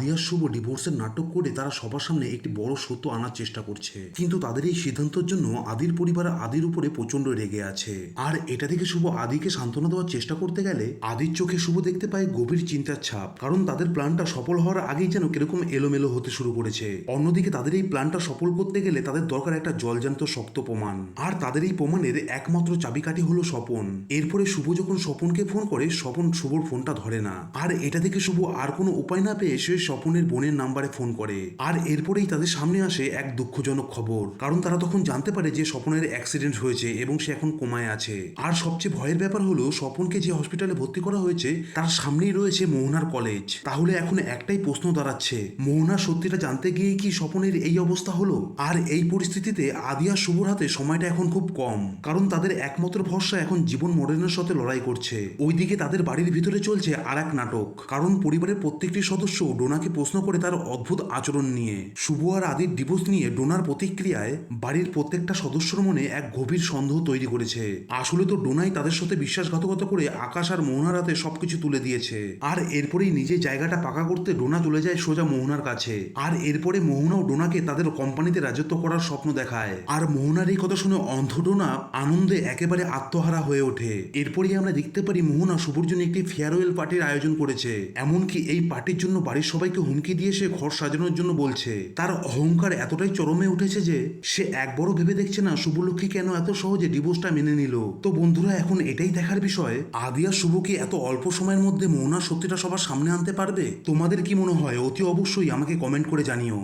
আদি আর শুভ ডিভোর্সের নাটক করে তারা সবার সামনে একটি বড় সত্য আনার চেষ্টা করছে। কিন্তু তাদের এই সিদ্ধান্তের জন্য আদির পরিবার আদির উপরে প্রচণ্ড রেগে আছে। আর এটা দেখে শুভ আদিকে সান্ত্বনা দেওয়ার চেষ্টা করতে গেলে আদির চোখে শুভ দেখতে পায় গভীর চিন্তার ছাপ। কারণ তাদের প্ল্যানটা সফল হওয়ার আগেই যেন কীরকম এলোমেলো হতে শুরু করেছে। অন্যদিকে তাদের এই প্ল্যানটা সফল করতে গেলে তাদের দরকার একটা জলজান্ত শক্ত প্রমাণ। আর তাদের এই প্রমাণের একমাত্র চাবিকাঠি হলো স্বপন। এরপরে শুভ যখন স্বপনকে ফোন করে, স্বপন শুভর ফোনটা ধরে না। আর এটা দেখে শুভ আর কোনো উপায় না পেয়ে সে স্বপনের বোনের নাম্বারে ফোন করে। আর এরপরেই তাদের সামনে আসে এক দুঃখজনক খবর। কারণ তারা তখন জানতে পারে যে স্বপনের অ্যাক্সিডেন্ট হয়েছে এবং সে এখন কোমায় আছে। আর সবচেয়ে ভয়ের ব্যাপার হলো, স্বপনকে যে হসপিটালে ভর্তি করা হয়েছে, তার সামনেই রয়েছে মোহনার কলেজ তাহলে এখন একটাই প্রশ্ন দাঁড়াচ্ছে মোহনার সত্যিটা জানতে গিয়ে কি স্বপনের এই অবস্থা হলো? আর এই পরিস্থিতিতে আদিয়া শুভর হাতে সময়টা এখন খুব কম। কারণ তাদের একমাত্র ভরসা এখন জীবন মডেলের সাথে লড়াই করছে। ওইদিকে তাদের বাড়ির ভিতরে চলছে আর এক নাটক। কারণ পরিবারের প্রত্যেকটি সদস্য ডোনাকে প্রশ্ন করে তার অদ্ভুত আচরণ নিয়ে। শুভ আর আদির ডিভোর্স নিয়ে ডোনার প্রতিক্রিয়ায় বাড়ির প্রত্যেকটা সদস্যর মনে এক গভীর সন্দেহ তৈরি করেছে। আসলে তো ডোনাই তাদের সাথে বিশ্বাসঘাতকতা করে আকাশ আর মোহনার হাতে সবকিছু তুলে দিয়েছে। আর এরপরেই নিজের জায়গাটা পাকা করতে ডোনা চলে যায় সোজা মোহনার কাছে। আর এরপরে মোহনাও ডোনাকে তাদের কোম্পানিতে রাজত্ব করার স্বপ্ন দেখায়। আর মোহনার এই কথা শুনে অন্ধ ডোনা আনন্দে একেবারে আত্মহারা হয়ে ওঠে। এরপরেই আমরা দেখতে পারি মোহনা শুভর জন্য একটি ফেয়ারওয়েল পার্টির আয়োজন করেছে। এমনকি এই পার্টির জন্য বাড়ির সবাইকে হুমকি দিয়ে সে ঘর সাজানোর জন্য বলছে। তার অহংকার এতটাই চরমে উঠেছে যে, সে এক বড় ভেবে দেখছে না শুভলক্ষ্মী কেন এত সহজে ডিভোর্সটা মেনে নিল। তো বন্ধুরা, এখন এটাই দেখার বিষয়, আদিয়া শুভ কি এত অল্প সময়ের মধ্যে মৌনার সত্যিটা সবার সামনে আনতে পারবে? তোমাদের কি মনে হয়? অতি অবশ্যই আমাকে কমেন্ট করে জানিও।